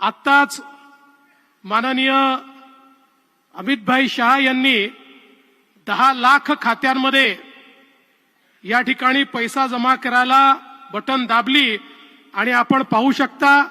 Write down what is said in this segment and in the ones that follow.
आत्ताच माननीय अमितभाई शहा यांनी दहा लाख खात्यांमध्ये या ठिकाणी पैसा जमा करायला बटन दाबली आणि आपण पाहू शकता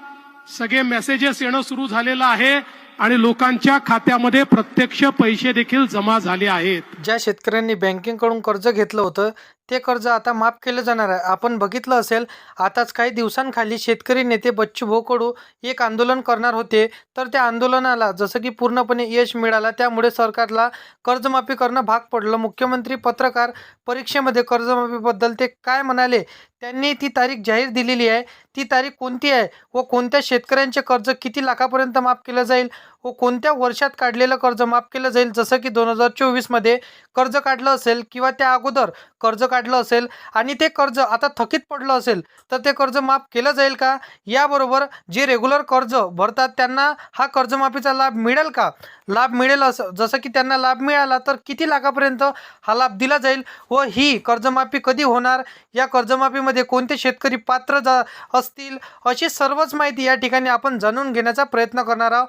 सगळे मेसेजेस येणं सुरू झालेलं आहे आणि लोकांच्या खात्यामध्ये प्रत्यक्ष पैसे देखील जमा झाले आहेत. ज्या शेतकऱ्यांनी बँकेकडून कर्ज घेतलं होतं ते कर्ज आता माफ केलं जाणार आहे. आपण बघितलं असेल आताच काही दिवसांखाली शेतकरी नेते बच्चू कडू एक आंदोलन करणार होते. तर त्या आंदोलनाला जसं की पूर्णपणे यश मिळाला त्यामुळे सरकारला कर्जमाफी करणं भाग पडलं. मुख्यमंत्री पत्रकार परीक्षेमध्ये कर्जमाफीबद्दल ते काय म्हणाले त्यांनी ती तारीख जाहीर दिलेली आहे. ती तारीख कोणती आहे व कोणत्या शेतकऱ्यांचे कर्ज किती लाखापर्यंत माफ केलं जाईल? व कोणत्या वर्षात काढलेलं कर्ज माफ केलं जाईल? जसं की दोन हजार चोवीसमध्ये कर्ज काढलं असेल किंवा त्या अगोदर कर्ज काढलं असेल आणि ते कर्ज आता थकीत पडलं असेल तर ते कर्ज माफ केलं जाईल का? याबरोबर जे रेग्युलर कर्ज भरतात त्यांना हा कर्जमाफीचा लाभ मिळेल का? लाभ मिळेल असं जसं की त्यांना लाभ मिळाला तर किती लाखापर्यंत हा लाभ दिला जाईल व ही कर्जमाफी कधी होणार? या कर्जमाफीमध्ये कोणते शेतकरी पात्र जा असतील? अशी सर्वच माहिती या ठिकाणी आपण जाणून घेण्याचा प्रयत्न करणार आहोत.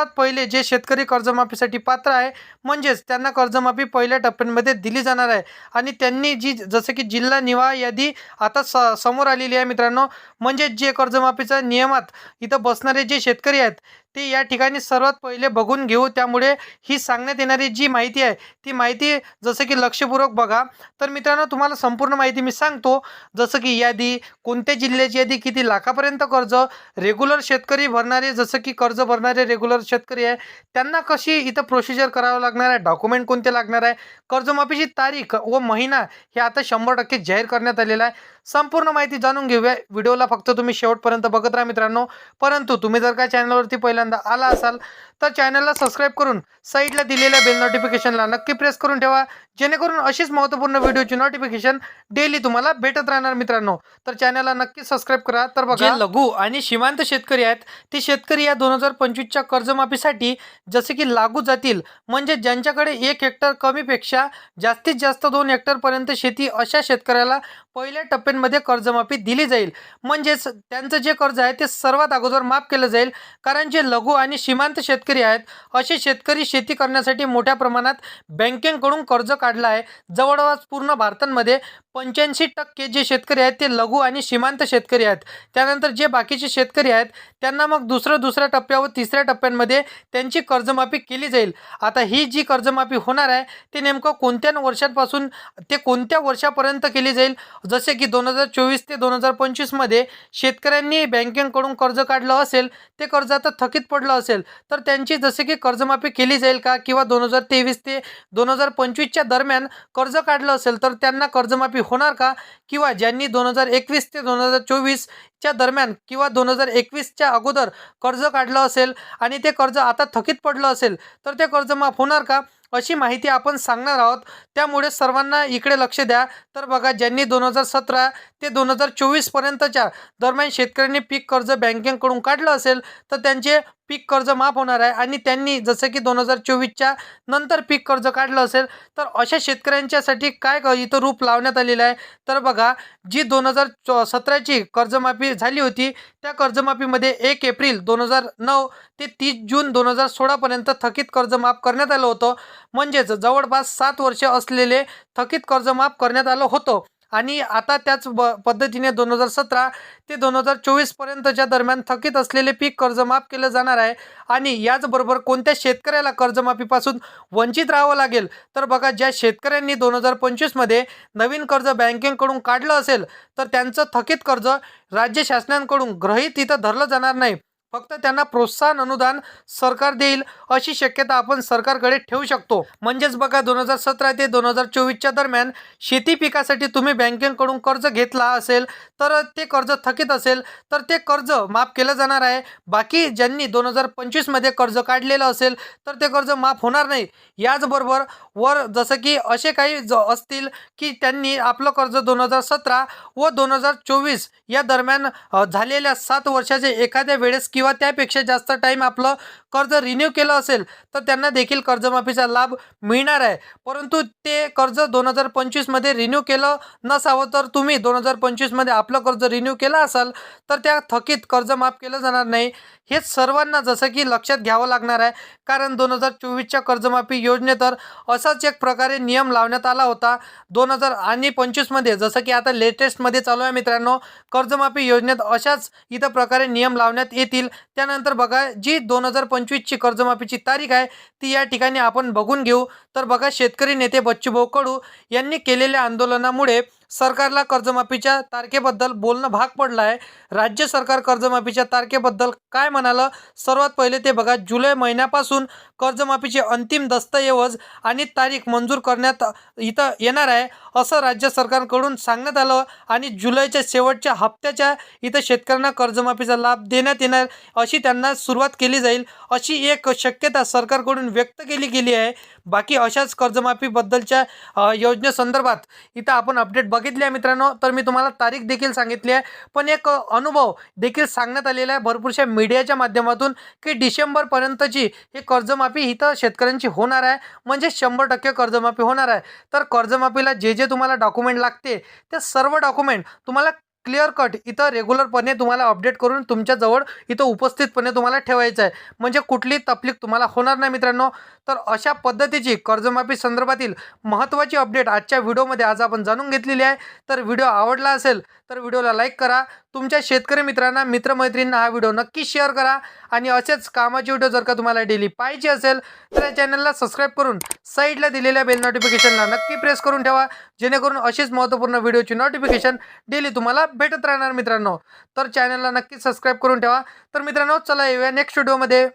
सर्वात पहिले जे शेतकरी कर्जमाफीसाठी पात्र आहे म्हणजेच त्यांना कर्जमाफी पहिल्या टप्प्यांमध्ये दिली जाणार आहे. आणि त्यांनी जी जसं की जिल्हा निवाह यादी आता स समोर आलेली आहे मित्रांनो म्हणजेच जे कर्जमाफीच्या नियमात इथं बसणारे जे शेतकरी आहेत ते या ठिकाणी सर्वात पहिले बघून घेऊ. त्यामुळे ही सांगण्यात येणारी जी माहिती आहे ती माहिती जसं की लक्षपूर्वक बघा. तर मित्रांनो तुम्हाला संपूर्ण माहिती मी सांगतो. जसं की यादी कोणत्या जिल्ह्याची यादी किती लाखापर्यंत कर्ज रेग्युलर शेतकरी भरणारे जसं की कर्ज भरणारे रेग्युलर शेतकरी आहे त्यांना कशी इथं प्रोसिजर करावं लागणार आहे डॉक्युमेंट कोणते लागणार आहे कर्जमाफीची तारीख व महिना हे आता शंभर टक्के जाहीर करण्यात आलेला आहे. संपूर्ण माहिती जाणून घेऊया. व्हिडिओला फक्त तुम्ही शेवटपर्यंत बघत राहा मित्रांनो. परंतु तुम्ही जर का चॅनलवरती पहिल्यांदा आला असाल तर चॅनलला सबस्क्राईब करून साईडला दिलेल्या बेल नोटिफिकेशनला नक्की प्रेस करून ठेवा. जेणेकरून अशीच महत्त्वपूर्ण व्हिडिओची नोटिफिकेशन डेली तुम्हाला भेटत राहणार मित्रांनो. तर चॅनलला नक्की सबस्क्राईब करा. तर बघा लघु आणि सीमांत शेतकरी आहेत ते शेतकरी या दोन हजार पंचवीसच्या कर्जमाफीसाठी जसे की लागू जातील म्हणजे ज्यांच्याकडे एक हेक्टर कमीपेक्षा जास्तीत जास्त दोन हेक्टरपर्यंत शेती अशा शेतकऱ्याला पहिल्या टप्प्यांमध्ये कर्जमाफी दिली जाईल. म्हणजेच त्यांचं जे कर्ज आहे ते सर्वात अगोदर माफ केलं जाईल. कारण जे लघु आणि सीमांत शेतकरी आहेत असे शेतकरी शेती करण्यासाठी मोठ्या प्रमाणात बँकेकडून कर्ज काढला आहे जवळपास पूर्ण भारतामध्ये पंच्याऐंशी टक्के जे शेतकरी आहेत ते लघु आणि सीमांत शेतकरी आहेत. त्यानंतर जे बाकीचे शेतकरी आहेत त्यांना मग दुसरं दुसऱ्या टप्प्यावर तिसऱ्या टप्प्यांमध्ये त्यांची कर्जमाफी केली जाईल. आता ही जी कर्जमाफी होणार आहे ते नेमकं कोणत्या वर्षांपासून ते कोणत्या वर्षापर्यंत केली जाईल? जसे की दोन हजार चोवीस ते दोन हजार पंचवीसमध्ये शेतकऱ्यांनी बँकेकडून कर्ज काढलं असेल ते कर्ज आता थकीत पडलं असेल तर त्यांची जसे की कर्जमाफी केली जाईल का? किंवा दोन हजार तेवीस ते दोन हजार पंचवीसच्या दरम्यान कर्ज काढलं असेल तर त्यांना कर्जमाफी होणार का? किंवा ज्यांनी दोन हजार एकवीस ते दोन हजार चोवीसच्या दरम्यान किंवा दोन हजार एकवीसच्या अगोदर कर्ज काढलं असेल आणि ते कर्ज आता थकीत पडलं असेल तर ते कर्ज माफ होणार का? अशी माहिती आपण सांगणार आहोत. त्यामुळे सर्वांना इकडे लक्ष द्या. तर बघा ज्यांनी दोन हजार सतरा ते दोन हजार चोवीसपर्यंतच्या दरम्यान शेतकऱ्यांनी पीक कर्ज बँकेकडून काढलं असेल तर त्यांचे पीक कर्ज माफ होणार आहे आणि त्यांनी जसं की दोन हजार चोवीसच्या नंतर पीक कर्ज काढलं असेल तर अशा शेतकऱ्यांच्यासाठी काय इथं रूप लावण्यात आलेलं आहे? तर बघा जी दोन हजार चो सतराची कर्जमाफी झाली होती त्या कर्जमाफीमध्ये एक एप्रिल दोन हजार नऊ ते तीस जून दोन हजार सोळापर्यंत थकीत कर्ज माफ करण्यात आलं होतं. म्हणजेच जवळपास सात वर्ष असलेले थकीत कर्ज माफ करण्यात आलं होतं. आणि आता त्याच ब पद्धतीने दोन हजार सतरा ते दोन हजार चोवीसपर्यंतच्या दरम्यान थकीत असलेले पीक कर्ज माफ केलं जाणार आहे. आणि याचबरोबर कोणत्या शेतकऱ्याला कर्जमाफीपासून वंचित राहावं लागेल? तर बघा ज्या शेतकऱ्यांनी दोन हजार पंचवीसमध्ये नवीन कर्ज बँकेकडून काढलं असेल तर त्यांचं थकीत कर्ज राज्य शासनाकडून ग्रहित इथं धरलं जाणार नाही. फक्त त्यांना प्रोत्साहन अनुदान सरकार देईल अशी शक्यता आपण सरकारकडे ठेवू शकतो. म्हणजेच बघा दोन हजार सतरा ते दोन हजार चोवीसच्या दरम्यान शेती पिकासाठी तुम्ही बँकेकडून कर्ज घेतला असेल तर ते कर्ज थकीत असेल तर ते कर्ज माफ केलं जाणार आहे. बाकी ज्यांनी दोन हजार पंचवीसमध्ये कर्ज काढलेलं असेल तर ते कर्ज माफ होणार नाही. याचबरोबर वर जसं की असे काही ज असतील की त्यांनी आपलं कर्ज दोन हजार सतरा व दोन हजार चोवीस या दरम्यान झालेल्या सात वर्षाचे एखाद्या वेळेस किंवा त्यापेक्षा जास्त टाईम आपलं कर्ज रिन्यू केलं असेल तर त्यांना देखील कर्जमाफीचा लाभ मिळणार आहे. परंतु ते कर्ज दोन हजार पंचवीसमध्ये रिन्यू केलं नसावं तर तुम्ही दोन हजार पंचवीसमध्ये आपलं कर्ज रिन्यू केलं असाल तर त्या थकीत कर्ज माफ केलं जाणार नाही. हे सर्वांना जसं की लक्षात घ्यावं लागणार आहे. कारण दोन हजार चोवीसच्या कर्जमाफी योजनेतर असाच एक प्रकारे नियम लावण्यात आला होता. दोन हजार आणि पंचवीसमध्ये जसं की आता लेटेस्टमध्ये चालू आहे मित्रांनो कर्जमाफी योजनेत अशाच इथं प्रकारे नियम लावण्यात येतील. त्यानंतर बघा जी दोन हजार पंचवीसची कर्जमाफीची तारीख आहे ती या ठिकाणी आपण बघून घेऊ. तर बघा शेतकरी नेते बच्चूभाऊ कडू यांनी केलेल्या आंदोलनामुळे सरकारला कर्जमाफीच्या तारखेबद्दल बोलणं भाग पडलं आहे राज्य सरकार कर्जमाफीच्या तारखेबद्दल काय म्हणालं? सर्वात पहिले ते बघा जुलै महिन्यापासून कर्जमाफीचे अंतिम दस्तऐवज आणि तारीख मंजूर करण्यात इथं येणार आहे असं राज्य सरकारकडून सांगण्यात आलं आणि जुलैच्या शेवटच्या हप्त्याच्या इथं शेतकऱ्यांना कर्जमाफीचा लाभ देण्यात येणार अशी त्यांना सुरुवात केली जाईल अशी एक शक्यता सरकारकडून व्यक्त केली गेली आहे. बाकी अशाच कर्जमाफीबद्दलच्या योजनेसंदर्भात इथं आपण अपडेट बघ बघितली आहे मित्रांनो तर मी तुम्हाला तारीख देखील सांगितली आहे. पण एक अनुभव देखील सांगण्यात आलेला आहे भरपूरशा मीडियाच्या माध्यमातून की डिसेंबरपर्यंतची ही कर्जमाफी इथं शेतकऱ्यांची होणार आहे. म्हणजे शंभर टक्के कर्जमाफी होणार आहे. तर कर्जमाफीला जे जे तुम्हाला डॉक्युमेंट लागते ते सर्व डॉक्युमेंट तुम्हाला क्लिअर कट. इथं रेग्युलरपणे तुम्हाला अपडेट करून तुमच्याजवळ इथं उपस्थितपणे तुम्हाला ठेवायचं आहे. म्हणजे कुठली तकलीफ तुम्हाला होणार नाही मित्रांनो. तर अशा पद्धतीची कर्जमाफी संदर्भातील महत्त्वाची अपडेट आजच्या व्हिडिओमध्ये आज आपण जाणून घेतलेली आहे. तर व्हिडिओ आवडला असेल तर व्हिडिओला लाईक करा. तुमच्या शेतकरी मित्रांना मित्रमैत्रींना हा व्हिडिओ नक्की शेअर करा. आणि असेच कामाचे व्हिडिओ जर का तुम्हाला डेली पाहिजे असेल तर या चॅनलला सबस्क्राईब करून साईडला दिलेल्या बेल नोटिफिकेशनला नक्की प्रेस करून ठेवा. जेणेकरून अशीच महत्त्वपूर्ण व्हिडिओची नोटिफिकेशन डेली तुम्हाला भेटत राहणार मित्रांनो. तर चॅनलला नक्की सबस्क्राईब करून ठेवा. तर मित्रांनो चला येऊया नेक्स्ट व्हिडिओमध्ये